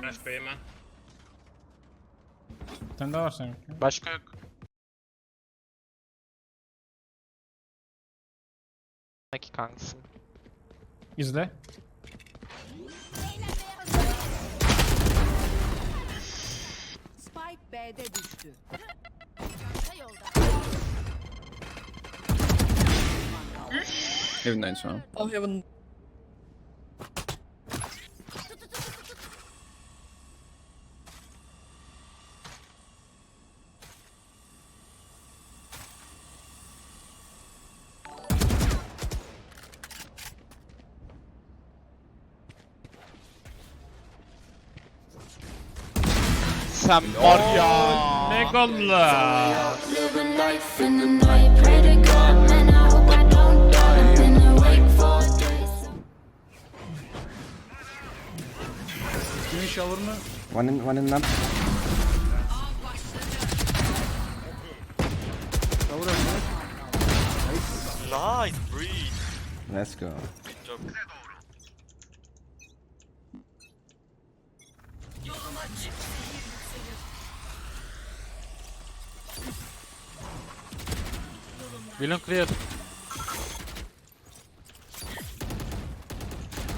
Flash B'ye ben. Bir tane daha var sanki. Başka yok. Peki kankasın. İzle. Spike B'de düştü. Evindeyim şu an. Oh heaven. Sen var ya. Ne golla? Living life in the night, pray to God, man, I hope I don't die. I've been awake for days. Kimin shower mı? One in, one in lamp. Shower. Nice, breathe. Let's go. Job. Villain clear.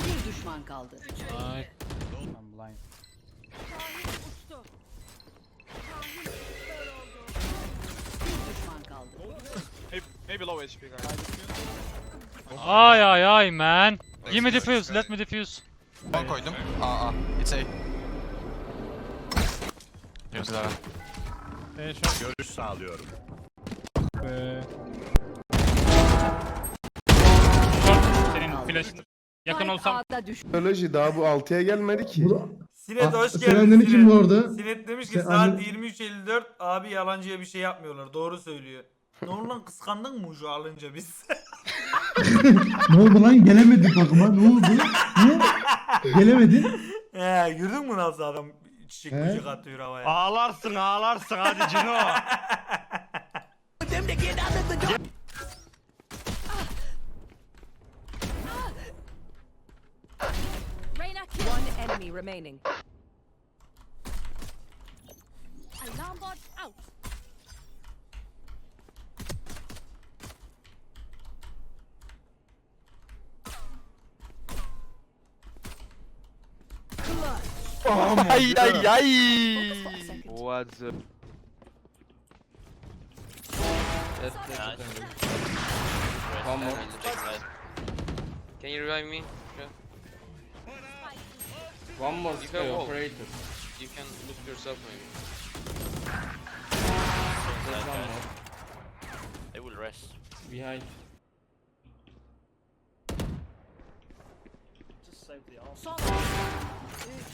Bir düşman kaldı. Ay. I'm blind. Bir düşman kaldı. Maybe low HP guys. Ay ay ay man. Give me defuse, let me defuse. Ben koydum. Aa, aa. It's A. Güzel. E short. Görüş sağlıyorum. Ee... Short senin flash. Yakın olsam. Teknoloji daha bu 6'ya gelmedi ki. Sinet hoş geldin. Sinet. kim bu arada? Sinet demiş ki Sen saat annen- 23.54 abi yalancıya bir şey yapmıyorlar. Doğru söylüyor. Ne oldu lan kıskandın mı şu alınca biz? ne oldu lan? Gelemedik bakıma. Ne oldu? Ne? Gelemedin. He gördün mü nasıl adam çiçek He? böcek atıyor havaya. Ağlarsın ağlarsın hadi Cino. enemy remaining. Alarm bot out. Ay ay ay. What's up? One more. Can you revive me? One more You spray have operator. You can look yourself maybe. There's one more. They will rest. Behind. Son Görüş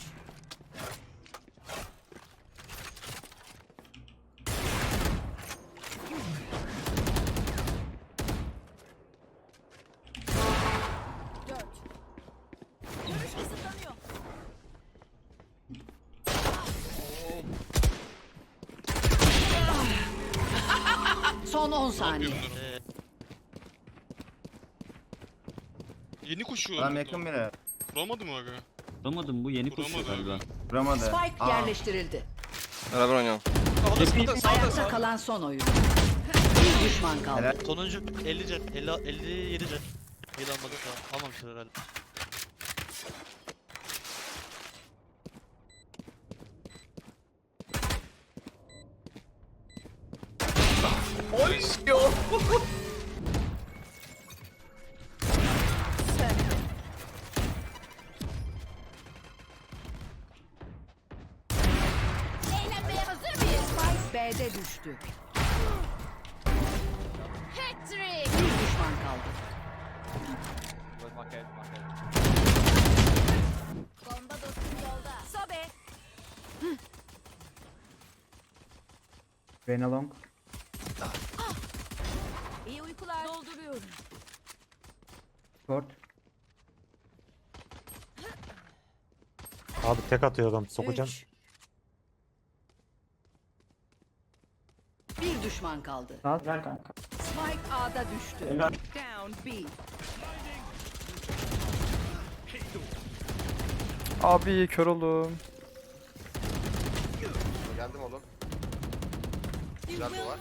son 10 saniye. Yeni koşuyor. Adam yakın bile. Vuramadı mı aga? Vuramadım bu yeni Vuramadı aga. Vuramadı. Spike Aa. yerleştirildi. Beraber oynayalım. Ayakta kalan son oyun. Bir düşman kaldı. Helal. Sonuncu 50 can, 50, 57 can. Heal almadı tamam. Almamışlar herhalde. Eğlenmeye hazır mıyız? Spike B'de düştü. Hat-trick. Bir düşman kaldı. Bomba dostum yolda. Sobe. Benalong. Short. Abi tek atıyor adam sokacağım. Bir düşman kaldı. Ver kanka. Spike A'da düştü. Down B. Abi kör oldum. Geldim oğlum. Güzel bu var.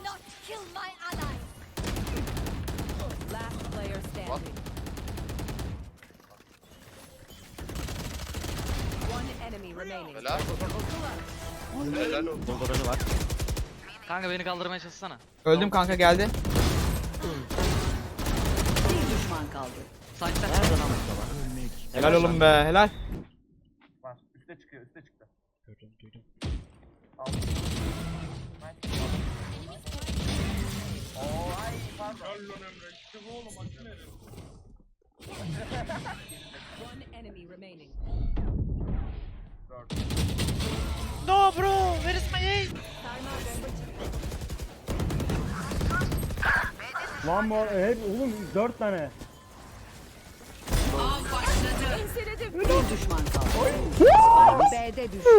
Standing. One enemy remaining. Helal. Helal olsun. Var. Kanka beni kaldırmaya çalışsana. Öldüm kanka geldi. Bir düşman kaldı. Saçta. Helal oğlum be helal. One enemy remaining. No bro, where is my aim? Lan bu hep oğlum 4 tane. Bir düşman kaldı. Spike B'de düştü.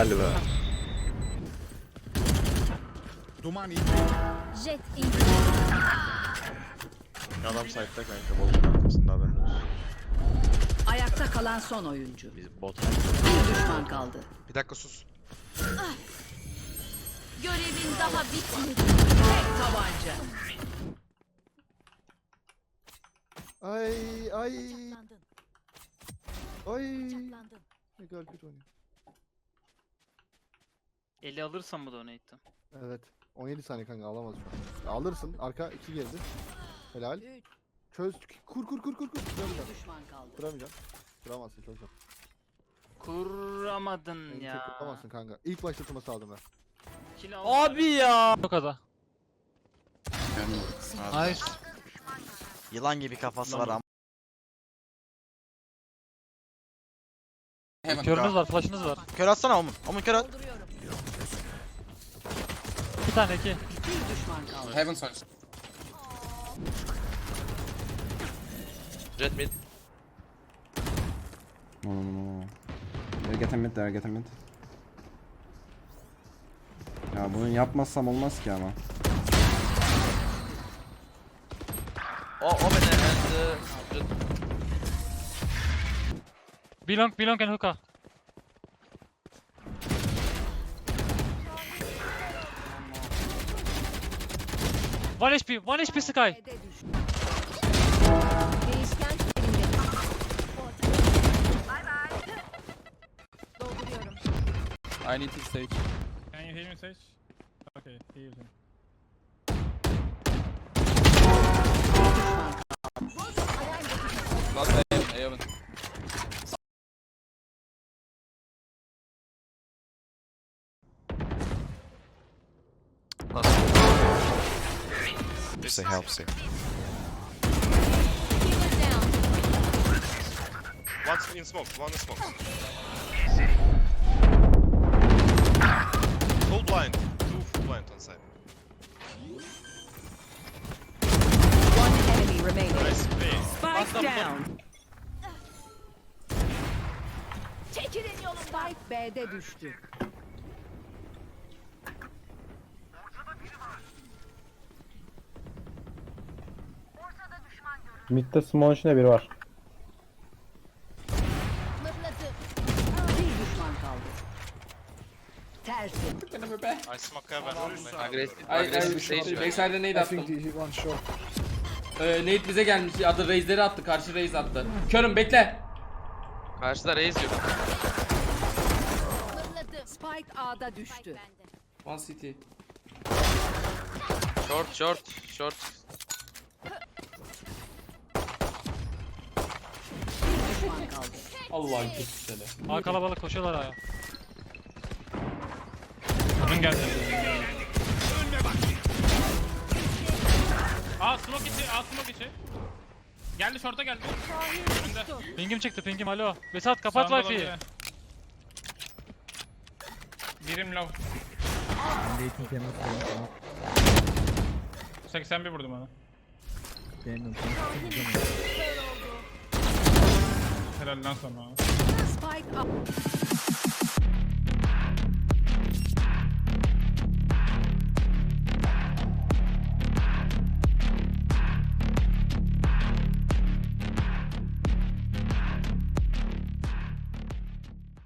Helal be. Jet in. Adam site'da kanka bolun arkasında haberin olsun. Ayakta kalan son oyuncu. Biz bot. Bir düşman kaldı. Bir dakika sus. Görevin daha bitmedi. Tek tabanca. Ay ay ay. Ne kadar kötü oynuyor. Eli alırsam mı donate'ı? Evet. 17 saniye kanka alamaz şu an. Alırsın. Arka 2 geldi. Helal. Üç. Çöz. Kur kur kur kur kur. Kuramayacağım. Bir düşman kaldı. Kuramayacağım. Kuramazsın çok zor. Kuramadın Beni ya. çok kuramazsın kanka. İlk başlatılması aldım ben. Kill. Abi ya. Çok ada. Nice. Yılan gibi kafası var ama. Körünüz var, flash'ınız var. Kör atsana Omun. Omun kör at. Dolduruyorum. İki tane iki. Bir düşman kaldı. Heaven son. Jet mid. No no no no. They're getting mid, they're getting mid. Ya bunu yapmazsam olmaz ki ama. O o beni and Jet. Belong, belong and hookah. One HP, one HP Sky. B'de düştü. Değişken yerinde. Dolduruyorum. I need to stage. Can you hear me Sage? Okay, he is in. Last time, Evan. Say help say. Keep it down. One in smoke, one in smoke. Full blind. Two full blind on side. One enemy remaining. Nice play. Spike down. Çekilin yolumdan. Spike B'de düştü. Mid'de small içinde biri var. Bir düşman kaldı. Tersi. I smoke heaven. Agresif. Agresif stage. Backside'e nade attım. Ee, nade bize gelmiş. Adı Raze'leri attı. Karşı Raze attı. Körüm bekle. Karşıda Raze yok. Spike A'da düştü. One city. Short short short. Kaldı. Allah'ın kötü seni. Aa kalabalık koşuyorlar aya. Onun geldi. Aa smoke içi, aa smoke içi. Geldi short'a geldi. Önünde. Pingim çıktı pingim alo. Besat kapat Sağında wifi'yi. olabilir. Birim low. 81 vurdum ona. Helal lan sana. Spike up.